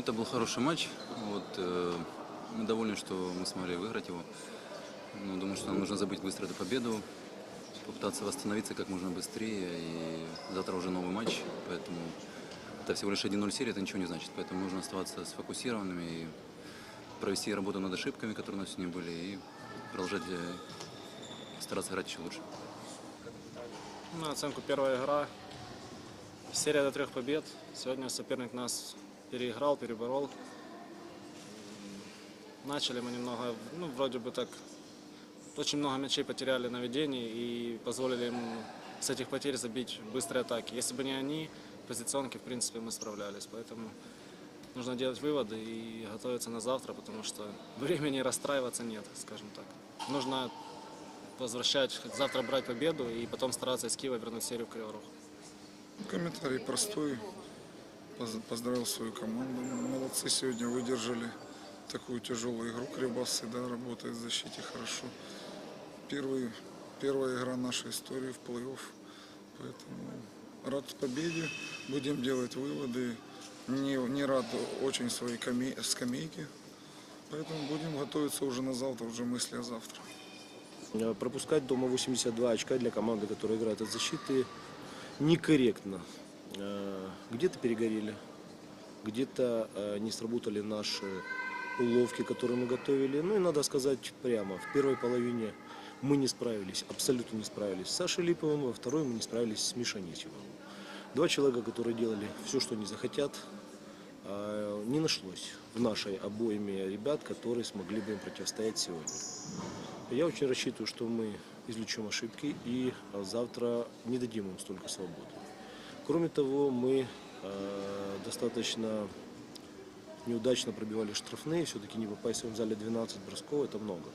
это был хороший матч. Вот, э, мы довольны, что мы смогли выиграть его. Но думаю, что нам нужно забыть быстро эту победу, попытаться восстановиться как можно быстрее. И завтра уже новый матч, поэтому это всего лишь 1-0 серия, это ничего не значит. Поэтому нужно оставаться сфокусированными и провести работу над ошибками, которые у нас сегодня были, и продолжать э, стараться играть еще лучше. На оценку первая игра. Серия до трех побед. Сегодня соперник нас переиграл, переборол. Начали мы немного, ну, вроде бы так, очень много мячей потеряли на ведении и позволили им с этих потерь забить быстрые атаки. Если бы не они, позиционки, в принципе, мы справлялись. Поэтому нужно делать выводы и готовиться на завтра, потому что времени расстраиваться нет, скажем так. Нужно возвращать, завтра брать победу и потом стараться из Киева вернуть серию в Криворог. Комментарий простой. Поз- Поздравил свою команду. Молодцы сегодня выдержали такую тяжелую игру. Кривбасы, да, работает в защите хорошо. Первый, первая игра нашей истории в плей-офф. Поэтому рад победе. Будем делать выводы. Не, не рад очень своей скамейке. Поэтому будем готовиться уже на завтра, уже мысли о завтра. Э, Пропускать дома 82 очка для команды, которая играет от защиты, некорректно. Э, Где-то перегорели, где-то э, не сработали наши уловки, которые мы готовили. Ну и надо сказать прямо, в первой половине мы не справились, абсолютно не справились с Сашей Липовым, во второй мы не справились с Мишей Анисимовым. Два человека, которые делали все, что они захотят, а, не нашлось в нашей обойме ребят, которые смогли бы им противостоять сегодня. Я очень рассчитываю, что мы извлечем ошибки и завтра не дадим им столько свободы. Кроме того, мы э, достаточно неудачно пробивали штрафные, все-таки не попасть в зале 12 бросков это много.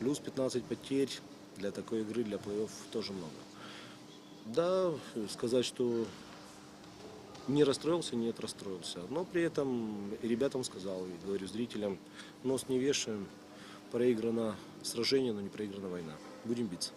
Плюс 15 потерь для такой игры, для плей-офф тоже много. Да, сказать, что не расстроился, нет, расстроился. Но при этом ребятам сказал, и говорю зрителям, нос не вешаем, проиграно сражение, но не проиграна война. Будем биться.